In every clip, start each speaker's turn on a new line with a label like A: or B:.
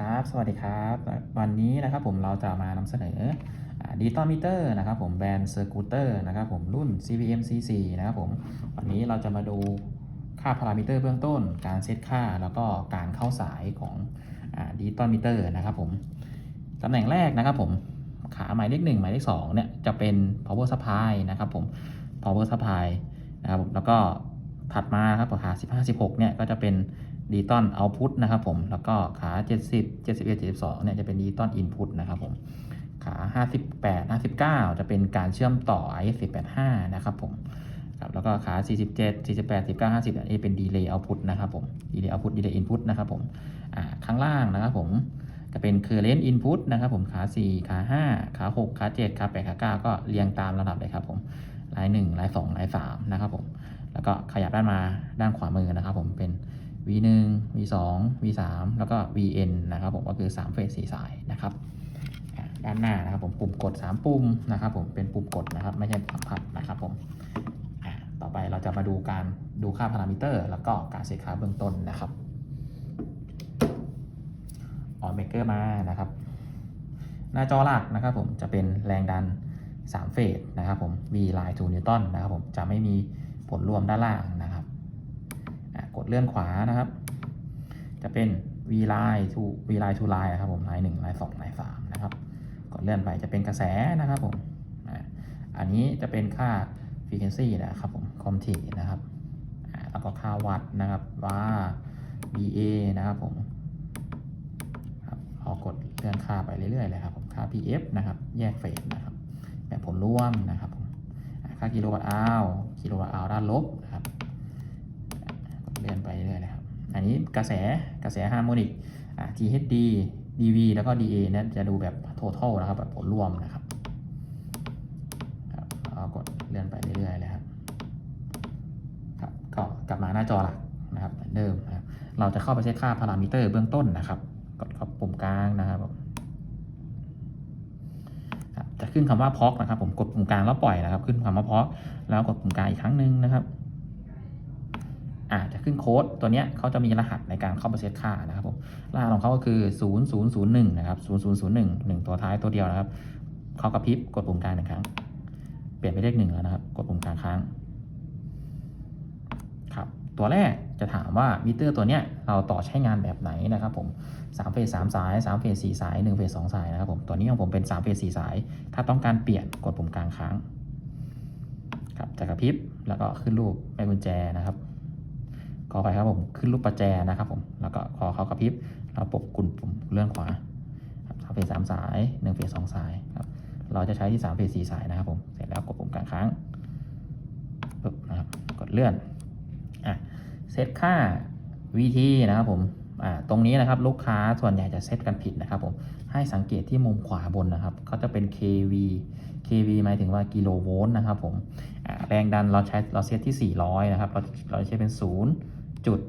A: ครับ สวัสดีครับ วันนี้นะครับผมเราจะมานำเสนอดิจิตอลมิเตอร์นะครับผมแบรนด์เซอร์กูเตอร์นะครับผมรุ่น CVM C4 นะครับผมวันนี้เราจะมาดูค่าพารามิเตอร์เบื้องต้น การเซตค่าแล้วก็การเข้าสายของดิจิตอลมิเตอร์นะครับผมตำแหน่งแรกนะครับผมขาหมายเลขหนึ่งหมายเลขสองเนี่ยจะเป็น power supply นะครับผม power supply นะครับผมแล้วก็ถัดมาครับขา15 16เนี่ยก็จะเป็น ดิจิตอลเอาพุตนะครับผม แล้วก็ขา 70 71 72เนี่ยจะเป็นดิจิตอลอินพุตนะครับผม ขา 58 59 จะเป็นการเชื่อมต่อ IS85 นะครับผมครับแล้วก็ขา 47 48 19 50อันนี้เป็นดีเลย์เอาพุตนะครับผมดีเลย์เอาพุตดีเลย์อินพุตนะครับผมอ่าข้างล่างนะครับผมจะเป็น current input นะครับผมขา 4 ขา 5 ขา 6 ขา 7 ขา8ขา 9 ก็เรียงตามระดับเลยครับผมลาย1ลาย2ลาย3นะครับผม แล้วก็ขยับด้านมาด้านขวามือนะครับผมเป็น V1 V2 V3 แล้วก็ VN นะครับผมก็คือ 3 เฟส4สายนะครับด้านหน้านะครับผมปุ่มกด 3 ปุ่มนะครับผมเป็นปุ่มกดนะครับไม่ใช่สัมผัสนะครับผมต่อไปเราจะมาดูการดูค่าพารามิเตอร์ แล้วก็การเสียค่าเบื้องต้นนะครับออนเมเกอร์มานะครับ หน้าจอหลักนะครับผมจะเป็นแรงดัน 3 เฟสนะครับผม V line to Newton นะครับผมจะไม่มีผลรวมด้านล่าง กดเลื่อนขวานะครับ จะเป็น V line to V line to line นะครับผม line 1 line 2 line 3นะครับ กดเลื่อนไปจะเป็นกระแสนะครับผมอันนี้จะเป็นค่า frequency นะครับผม com t นะครับแล้วก็ค่าวัตต์นะครับว่า VA นะครับผมครับพอกดเลื่อนค่าไปเรื่อยๆเลยครับผมค่า PF นะครับ แยกเฟสนะครับแบบผลร่วมนะครับผมค่ากิโลวัตต์อาวกิโลวัตต์อาวด้านลบนะครับ เลื่อนไปเรื่อยๆเลยครับ อันนี้กระแสกระแสฮาร์โมนิก THD DV แล้วก็ DA นี่ยจะดูแบบ total นะครับแบบผลรวมนะครับครับเรากดเลื่อนไปเรื่อยๆเลยครับครับก็กลับมาหน้าจอหลักนะครับเหมือนเดิมนะครับเราจะเข้าไปเช็คค่าพารามิเตอร์เบื้องต้นนะครับ กดเข้าปุ่มกลางนะครับจะขึ้นคำว่าพอกนะครับผมกดปุ่มกลางแล้วปล่อยนะครับ ขึ้นคำว่าพอกแล้วกดปุ่มกลางอีกครั้งหนึ่งนะครับ อาจจะขึ้นโค้ดตัวเนี้ยเขาจะมีรหัสในการเข้าไปเซตค่านะครับผมรหัสของเขาก็คือ 0001 นะครับ 0001 1 ตัวท้ายตัวเดียวนะครับ เขากระพริบกดปุ่มกลางหนึ่งครั้ง เปลี่ยนไปเลขหนึ่งแล้วนะครับ กดปุ่มกลางครั้ง ครับ ตัวแรกจะถามว่ามิเตอร์ตัวเนี้ยเราต่อใช้งานแบบไหนนะครับผม3เฟส3สาย3เฟส4สาย1เฟส2สายนะครับผม ตัวนี้ของผมเป็น3เฟส4สาย ถ้าต้องการเปลี่ยนกดปุ่มกลางครั้ง ครับจะกระพริบแล้วก็ขึ้นรูปแม่กุญแจนะครับ ขอไปครับผมขึ้นรูปประแจนะครับผมแล้วก็ขอเขากระพริบเราปกกุ่นปุ่มเลื่อนขวาสามเฟสสามสายหนึ่งเฟสสองสายครับเราจะใช้ที่สามเฟสสี่สายนะครับผมเสร็จแล้วกดปุ่มกลางค้างปึ๊บนะครับกดเลื่อนอะเซตค่า VT นะครับผมอ่าตรงนี้นะครับลูกค้าส่วนใหญ่จะเซตกันผิดนะครับผมให้สังเกตที่มุมขวาบนนะครับเขาจะเป็น kV kV หมายถึงว่ากิโลโวลต์นะครับผมแรงดันเราใช้เราเซตที่ 400 นะครับ เราเราใช้เป็น 0 จุด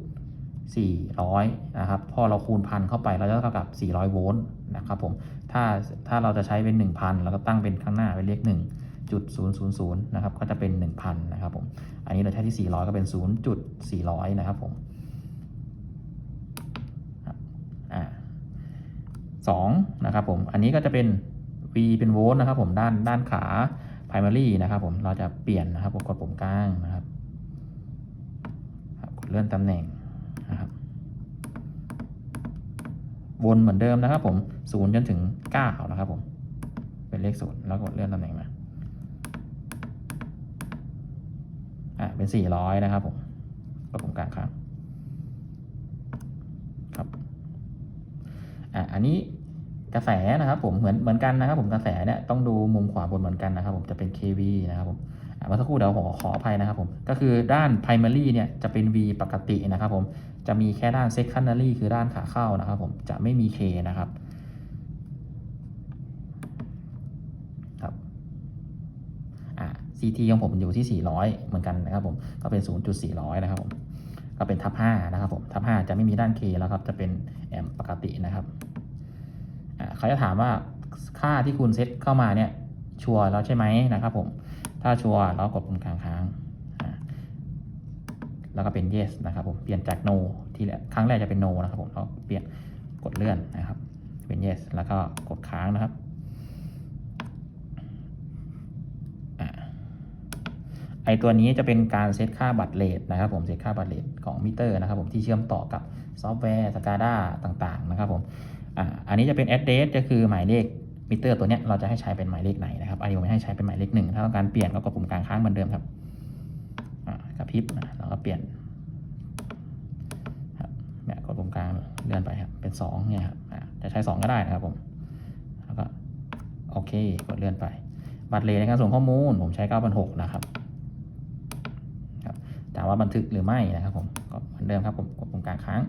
A: 400 นะครับ พอเราคูณพันเข้าไป เราจะเท่ากับ 400 โวลต์นะครับผม ถ้าถ้าเราจะใช้เป็น 1,000 เราก็ตั้งเป็นข้างหน้าเป็นเลข1จุด000 นะครับ ก็จะเป็น 1,000 นะครับผม อันนี้เราใช้ที่ 400 ก็เป็น0จุด400 นะครับผมสองนะครับผม อันนี้ก็จะเป็น V เป็นโวลต์นะครับผม ด้านด้านขา primary นะครับผม เราจะเปลี่ยนนะครับกดปุ่มกลางนะครับ ลื่อนตำแหน่งนะครับ วนเหมือนเดิมนะครับผมศูนย์จนถึงเก้านะครับผมเป็นเลขศูนย์แล้วกดเลื่อนตำแหน่งมาอ่าเป็นสี่ร้อยนะครับผมกดปุ่มกลางครับครับอ่าอันนี้กระแสนะครับผมเหมือนเหมือนกันนะครับผมกระแสเนี่ยต้องดูมุมขวาบนเหมือนกันนะครับผมจะเป็น kV นะครับผม เมื่อสักครู่เดี๋ยวขอขออภัยนะครับผม ก็คือด้าน primary เนี่ยจะเป็น V ปกตินะครับผม จะมีแค่ด้าน secondary คือด้านขาเข้านะครับผม จะไม่มี K นะครับครับอ่า CT ของผมอยู่ที่ 400 เหมือนกันนะครับผม ก็เป็น 0.400 นะครับผม ก็เป็นทับ5นะครับผม ทับ5จะไม่มีด้าน K แล้วครับ จะเป็นแอมปกตินะครับเขาจะถามว่าค่าที่คุณเซตเข้ามาเนี่ยชัวร์แล้วใช่ไหมนะครับผม ถ้าชัวร์เรากดปุ่มกลางค้าง แล้วก็เป็น yes นะครับผม เปลี่ยนจาก no ที่ครั้งแรกจะเป็น no นะครับผมเราเปลี่ยนกดเลื่อนนะครับ เป็น yes แล้วก็กดค้างนะครับอ่าไอตัวนี้จะเป็นการเซตค่าบัตรเลทนะครับผม เซตค่าบัตรเลทของมิเตอร์นะครับผมที่เชื่อมต่อกับซอฟต์แวร์ SCADA ต่างๆนะครับผม อ่า อันนี้จะเป็น address ก็คือหมายเลข มิเตอร์ตัวเนี้ยเราจะให้ใช้เป็นหมายเลขไหนนะครับอันนี้ผมไม่ให้ใช้เป็นหมายเลขหนึ่งถ้าต้องการเปลี่ยนก็กดปุ่มกลางค้างเหมือนเดิมครับกระพริบนะแล้วก็เปลี่ยนครับเนี่ยกดปุ่มกลางเลื่อนไปครับเป็น2เนี่ยครับจะใช้ 2 ก็ได้นะครับผมแล้วก็โอเคกดเลื่อนไป บัตรเลทในการส่งข้อมูลผมใช้9,600นะครับครับถามว่าบันทึกหรือไม่นะครับผมก็เหมือนเดิมครับผมกดปุ่มกลางค้าง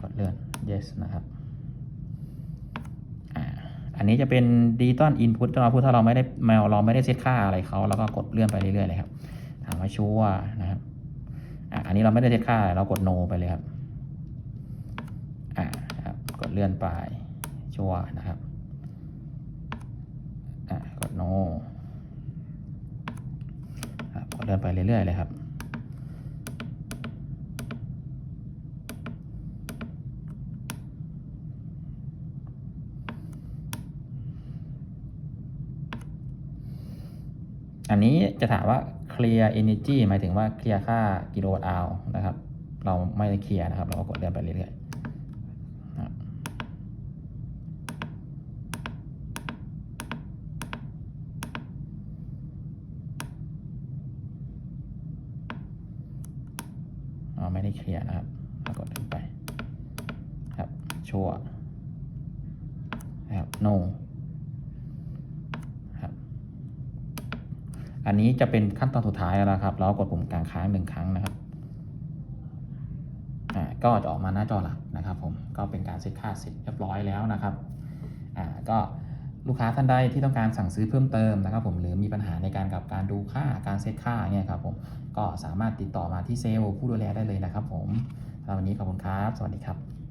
A: กดเลื่อน yes นะครับ นนี้จะเป็นดิจิตอลอินพุตเราพูดถ้าเราไม่ได้แมวเราไม่ได้เซตค่าอะไรเขาแล้วก็กดเลื่อนไปเรื่อยๆเลยครับถามว่าชัวนะครับอะอันนี้เราไม่ได้เซตค่าเรากด no ไปเลยครับอ่านะครับกดเลื่อนไปชัวนะครับอ่ากด no ครับกดเลื่อนไปเรื่อยๆเลยครับ อันนี้จะถามว่า clear energy หมายถึงว่าเคลียร์ค่ากิโลวัตต์อาวนะครับ เราไม่ได้เคลียร์นะครับ เราก็กดเลื่อนไปเรื่อยๆเราไม่ได้เคลียร์นะครับเรากดเลื่อนไป ครับ ชัวนะครับ no ครับ อันนี้จะเป็นขั้นตอนสุดท้ายแล้วนะครับเรากดปุ่มกลางค้างหนึ่งครั้งนะครับอ่าก็จะออกมาหน้าจอหลักนะครับผมก็เป็นการเซตค่าเสร็จเรียบร้อยแล้วนะครับอ่าก็ลูกค้าท่านใดที่ต้องการสั่งซื้อเพิ่มเติมนะครับ ผมหรือมีปัญหาในการกับการดูค่าการเซตค่าเนี่ยครับผมก็สามารถติดต่อมาที่เซลล์ผู้ดูแลได้เลยนะครับ ผมสำหรับวันนี้ขอบคุณครับ สวัสดีครับ